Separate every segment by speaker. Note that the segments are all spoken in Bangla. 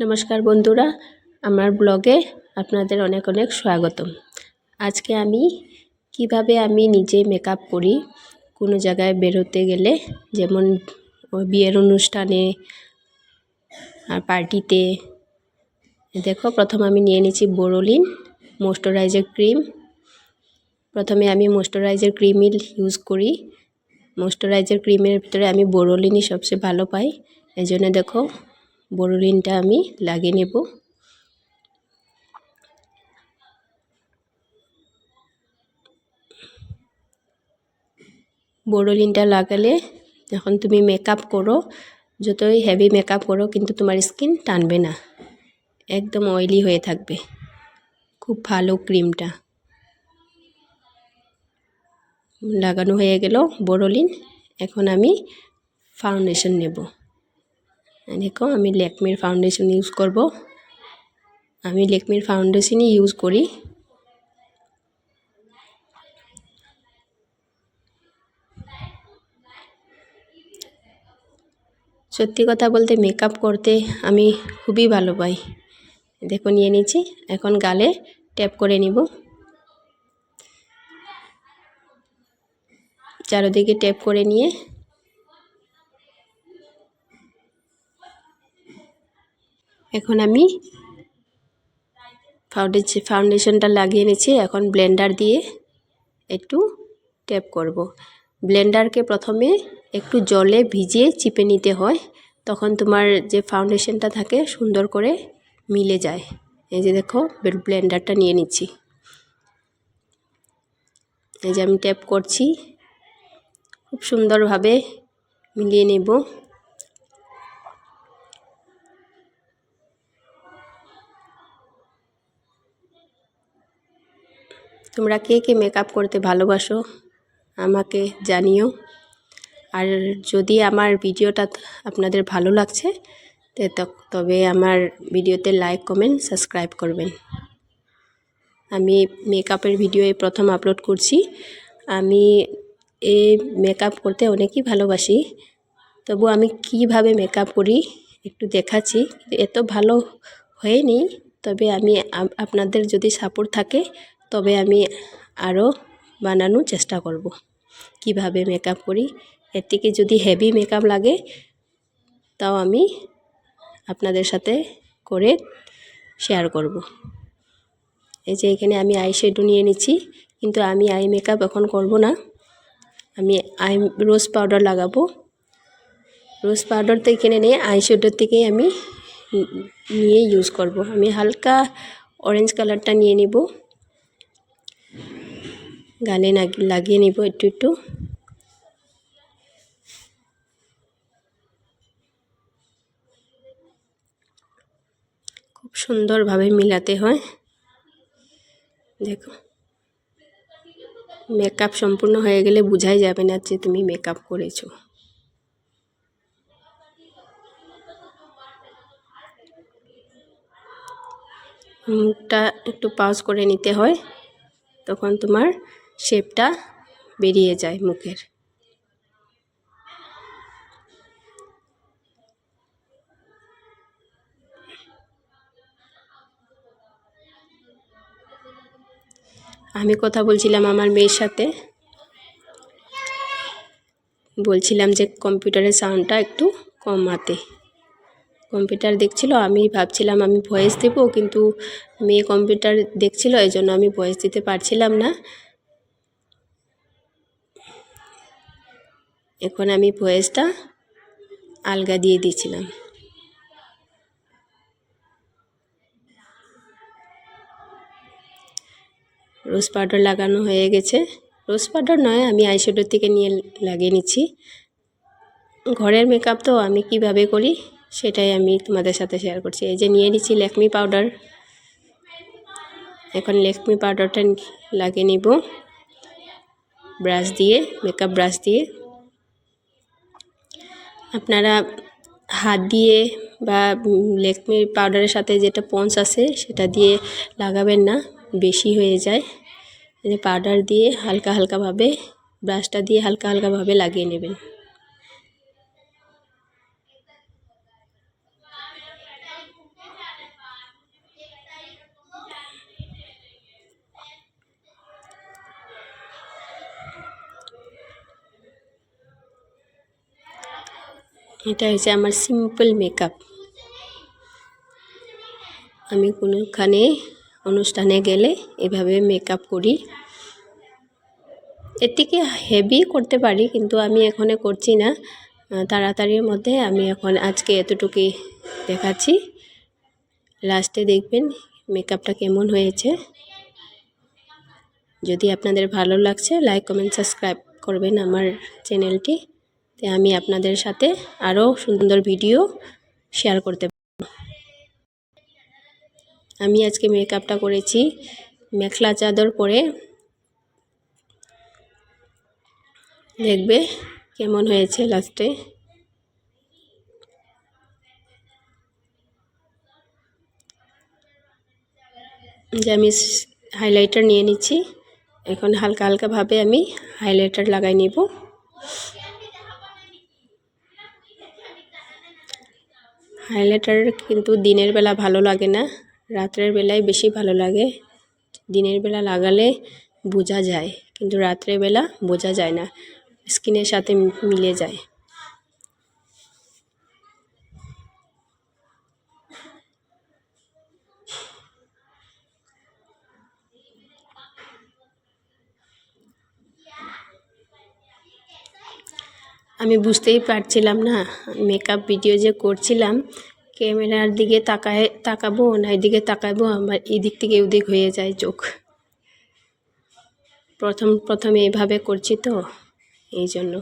Speaker 1: নমস্কার বন্ধুরা, আমার ব্লগে আপনাদের অনেক অনেক স্বাগতম। আজকে আমি কীভাবে আমি নিজে মেকআপ করি, কোনো জায়গায় বেরোতে গেলে, যেমন বিয়ের অনুষ্ঠানে, আর পার্টিতে দেখো, প্রথম আমি নিয়ে নিয়েছি বোরোলিন ময়শ্চারাইজার ক্রিম প্রথমে আমি ময়শ্চারাইজার ক্রিমই ইউজ করি। ময়শ্চারাইজার ক্রিমের ভিতরে আমি বোরোলিনই সবচেয়ে ভালো পাই। এই জন্য দেখো বড়লিনটা আমি লাগিয়ে নেব। বোরোলিনটা লাগালে যখন তুমি মেকআপ করো, যতই হেভি মেকআপ করো, কিন্তু তোমার স্কিন টানবে না। একদম অয়েলি হয়ে থাকবে। খুব ভালো ক্রিমটা লাগানো হয়ে গেল বোরোলিন এখন আমি ফাউন্ডেশন নেব। দেখো আমি ল্যাকমির ফাউন্ডেশন ইউজ করব। আমি ল্যাকমির ফাউন্ডেশনই ইউজ করি। সত্যি কথা বলতে মেকআপ করতে আমি খুবই ভালো পাই। দেখো, নিয়ে নিচ্ছি। এখন গালে ট্যাপ করে নিব। চারোদিকে ট্যাপ করে নিয়ে এখন আমি ফাউন্ডেশন ফাউন্ডেশনটা লাগিয়ে নিচ্ছি। এখন ব্লেন্ডার দিয়ে একটু ট্যাপ করব। ব্লেন্ডারকে প্রথমে একটু জলে ভিজিয়ে চিপে নিতে হয়। তখন তোমার যে ফাউন্ডেশনটা থাকে সুন্দর করে মিলে যায়। এই যে দেখো ব্লেন্ডারটা নিয়ে নিচ্ছি। এই যে আমি ট্যাপ করছি। খুব সুন্দরভাবে মিলিয়ে নেব। তোমরা কে কে মেকআপ করতে ভালোবাসো, আমাকে জানিও। আর যদি আমার ভিডিওটা আপনাদের ভালো লাগছে তবে আমার ভিডিওতে লাইক কমেন্ট সাবস্ক্রাইব করবেন। আমি মেকআপের ভিডিও এই প্রথম আপলোড করছি। আমি এই মেকআপ করতে অনেকই ভালোবাসি। তবু আমি কীভাবে মেকআপ করি একটু দেখাচ্ছি। এত ভালো হয়নি, তবে আমি আপনাদের যদি সাপোর্ট থাকে তবে আমি আরও বানানোর চেষ্টা করব। কীভাবে মেকআপ করি? এর থেকে যদি হেভি মেকআপ লাগে, তাও আমি আপনাদের সাথে করে শেয়ার করব। এই যে এখানে আমি আই শেডও নিয়ে নিচ্ছি, কিন্তু আমি আই মেকআপ এখন করব না। আমি আই রোজ পাউডার লাগাবো। রোজ পাউডার তো এখানে নিয়ে আই শেডোর থেকেই আমি নিয়ে ইউজ করব। আমি হালকা অরেঞ্জ কালারটা নিয়ে নিব। গালে লাগিয়ে নিব একটু একটু। খুব সুন্দরভাবে মিলাতে হয়। দেখো। মেকআপ সম্পূর্ণ হয়ে গেলে বোঝাই যাবে না যে তুমি মেকআপ করেছ। মুখটা একটু পাউজ করে নিতে হয়। তখন তোমার শেপটা বেরিয়ে যায় মুখের। আমি কথা বলছিলাম আমার মেয়ের সাথে। বলছিলাম যে কম্পিউটারের সাউন্ডটা একটু কমাতে। কম্পিউটার দেখছিল, আমি ভাবছিলাম আমি ভয়েস দেবো, কিন্তু মেয়ে কম্পিউটার দেখছিল, এই জন্য আমি ভয়েস দিতে পারছিলাম না। এখন আমি ভয়েসটা আলগা দিয়ে দিয়েছিলাম। রোজ পাউডার লাগানো হয়ে গেছে। রোজ পাউডার নয়, আমি আইশ্যাডোর থেকে নিয়ে লাগিয়ে নিচ্ছি। ঘরের মেকআপ তো আমি কীভাবে করি? সেটাই আমি তোমাদের সাথে শেয়ার করছি। এই যে নিয়ে নিচ্ছি লেকমি পাউডার এখন লেকমি পাউডারটা লাগিয়ে নিব। ব্রাশ দিয়ে মেকআপ ব্রাশ দিয়ে। আপনারা হাত দিয়ে বা লেকমি পাউডারের সাথে যেটা পন্স আছে, সেটা দিয়ে লাগাবেন না, বেশি হয়ে যায়। পাউডার দিয়ে হালকা হালকাভাবে ব্রাশটা দিয়ে হালকা হালকাভাবে লাগিয়ে নেবেন। এটা হচ্ছে আমার সিম্পল মেকআপ আমি কোনোখানে অনুষ্ঠানে গেলে এভাবে মেকআপ করি। এর থেকে হেভি করতে পারি, কিন্তু আমি এখানে করছি না। তাড়াতাড়ির মধ্যে আমি এখন আজকে এতটুকুই দেখাচ্ছি। লাস্টে দেখবেন মেকআপটা কেমন হয়েছে। যদি আপনাদের ভালো লাগছে লাইক কমেন্ট সাবস্ক্রাইব করবেন আমার চ্যানেলটি তে আমি আপনাদের সাথে আরও সুন্দর ভিডিও শেয়ার করতে আমি আজকে মেকআপটা করেছি মেখলা চাদর পরে। দেখবে কেমন হয়েছে লাস্টে। যে আমি হাইলাইটার নিয়ে নিচ্ছি। এখন হালকা হালকাভাবে আমি হাইলাইটার লাগাই নিব। হাইলাইটার কিন্তু দিনের বেলা ভালো লাগে না, রাত্রের বেলায় বেশি ভালো লাগে। দিনের বেলা লাগালে বোঝা যায়, কিন্তু রাত্রের বেলা বোঝা যায় না, স্কিনের সাথে মিলে যায়। আমি বুঝতেই পারছিলাম না। মেকআপ ভিডিও যে করছিলাম, ক্যামেরার দিকে তাকায়, তাকাবো না, এদিকে তাকাবো, আমার এদিক থেকে ওদিক হয়ে যায় চোখ। প্রথম প্রথম এইভাবে করছি তো, এই জন্য।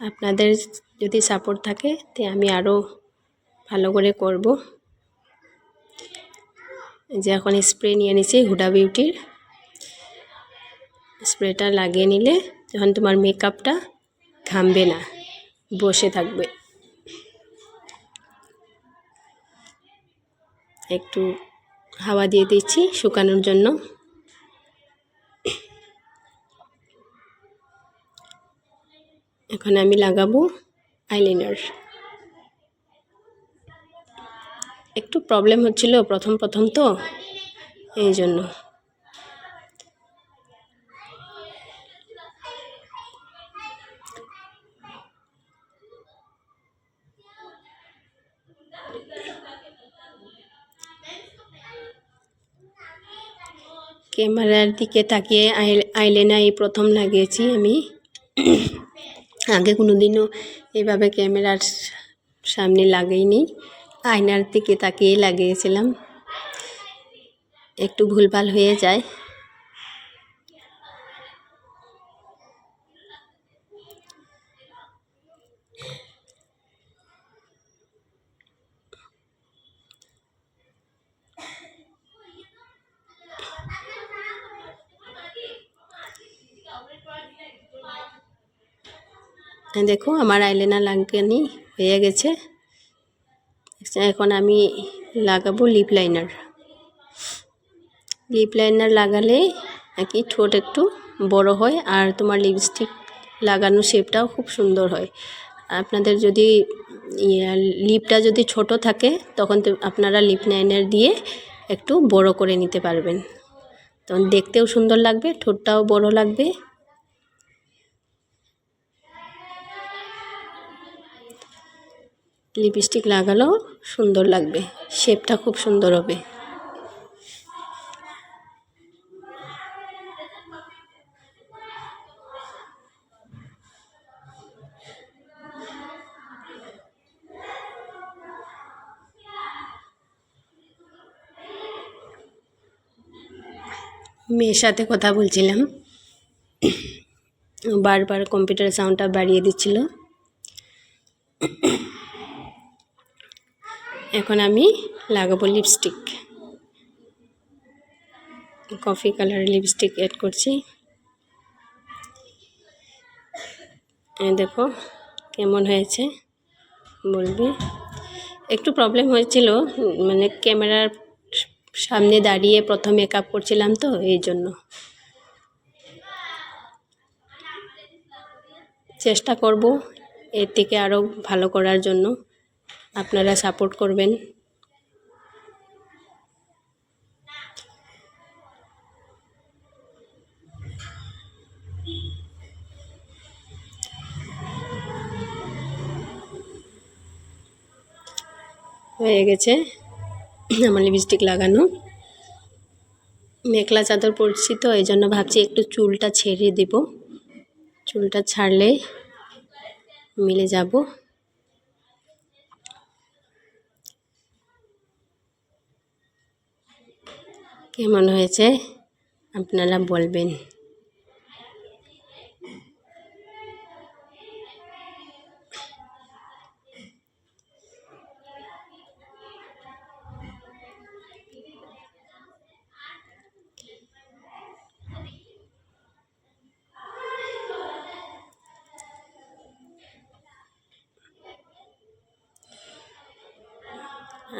Speaker 1: আপনাদের যদি সাপোর্ট থাকে, তে আমি আরও ভালো করে করব। যে এখন স্প্রে নিয়ে নিছি হুডা বিউটির। স্প্রেটা লাগিয়ে নিলে তখন তোমার মেকআপটা ঘামবে না, বসে থাকবে। একটু হাওয়া দিয়ে দিচ্ছি শুকানোর জন্য। এখন আমি লাগাবো আইলাইনার। একটু প্রবলেম হচ্ছিল প্রথম প্রথম তো, এই জন্য। ক্যামেরার দিকে তাকিয়ে আই না এই প্রথম লাগিয়েছি আমি। আগে কোনো দিনও এভাবে ক্যামেরার সামনে লাগাইনি। আয়নার দিকে তাকিয়ে লাগিয়েছিলাম। একটু ভুলভাল হয়ে যায়। দেখো আমার আইলাইনার লাগানি হয়ে গেছে। এখন আমি লাগাবো লিপ লাইনার লিপ লাইনার লাগালে নাকি ঠোঁট একটু বড় হয় আর তোমার লিপস্টিক লাগানো শেপটাও খুব সুন্দর হয়। আপনাদের যদি লিপটা যদি ছোট থাকে, তখন তো আপনারা লিপ লাইনার দিয়ে একটু বড় করে নিতে পারবেন। তখন দেখতেও সুন্দর লাগবে, ঠোঁটটাও বড় লাগবে। লিপস্টিক লাগালেও সুন্দর লাগবে। শেপটা খুব সুন্দর হবে। মেয়ের সাথে কথা বলছিলাম। বারবার কম্পিউটার সাউন্ডটা বাড়িয়ে দিচ্ছিল। এখন আমি লাগাবো lipstick coffee colour lipstick add করছি। দেখো কেমন হয়েছে, বলবে? একটু প্রবলেম হয়েছিল মানে ক্যামেরার সামনে দাঁড়িয়ে প্রথম মেকআপ করছিলাম তো, এই জন্য। চেষ্টা করব এর থেকে আরও ভালো করার জন্য। আপনারা সাপোর্ট করবেন। হয়ে গেছে। আমার লিপস্টিক লাগানো। মেঘলা চাদর পড়ছি তো, এই জন্য ভাবছি একটু চুলটা ছেড়ে দেব। চুলটা ছাড়লে মিলে যাব। কেমন হয়েছে? আপনারা বলবেন।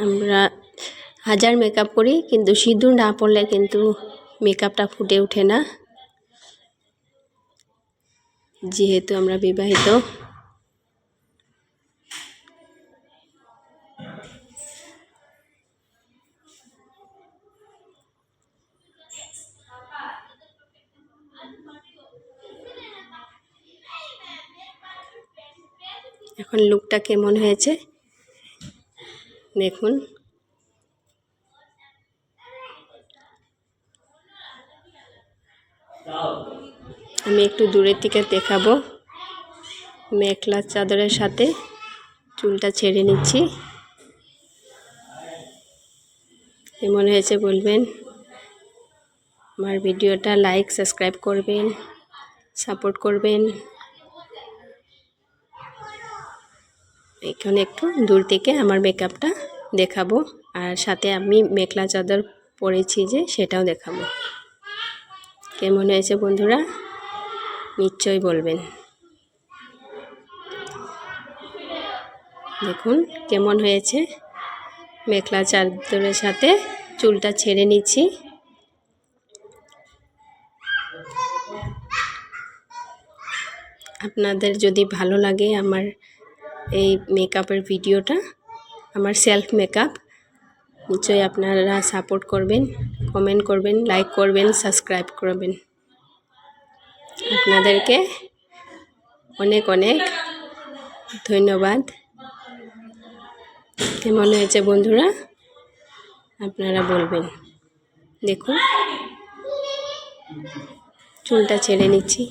Speaker 1: আমরা হাজার মেকআপ করি, কিন্তু সিঁদুর না পড়লে কিন্তু মেকআপটা ফুটে ওঠে না। যেহেতু আমরা বিবাহিত। এখন লুকটা কেমন হয়েছে? দেখুন। আমি একটু দূরের থেকে দেখাবো। মেখলা চাদরের সাথে চুলটা ছেড়ে নিচ্ছি। কেমন হয়েছে বলবেন, আমার ভিডিওটা লাইক সাবস্ক্রাইব করবেন সাপোর্ট করবেন। এখানে একটু দূর থেকে আমার মেকআপটা দেখাবো আর সাথে আমি মেখলা চাদর পরেছি যে সেটাও দেখাবো। কেমন হয়েছে বন্ধুরা? নিশ্চয়ই বলবেন। দেখুন কেমন হয়েছে। মেখলা চাদরের সাথে চুলটা ছেড়ে নিচ্ছি। আপনাদের যদি ভালো লাগে আমার এই মেকআপের ভিডিওটা, আমার সেলফ মেকআপ, নিশ্চয়ই আপনারা সাপোর্ট করবেন কমেন্ট করবেন লাইক করবেন সাবস্ক্রাইব করবেন। আপনাদেরকে অনেক অনেক ধন্যবাদ। কেমন হয়েছে বন্ধুরা? আপনারা বলবেন। দেখুন চুলটা ছেড়ে নিচ্ছি।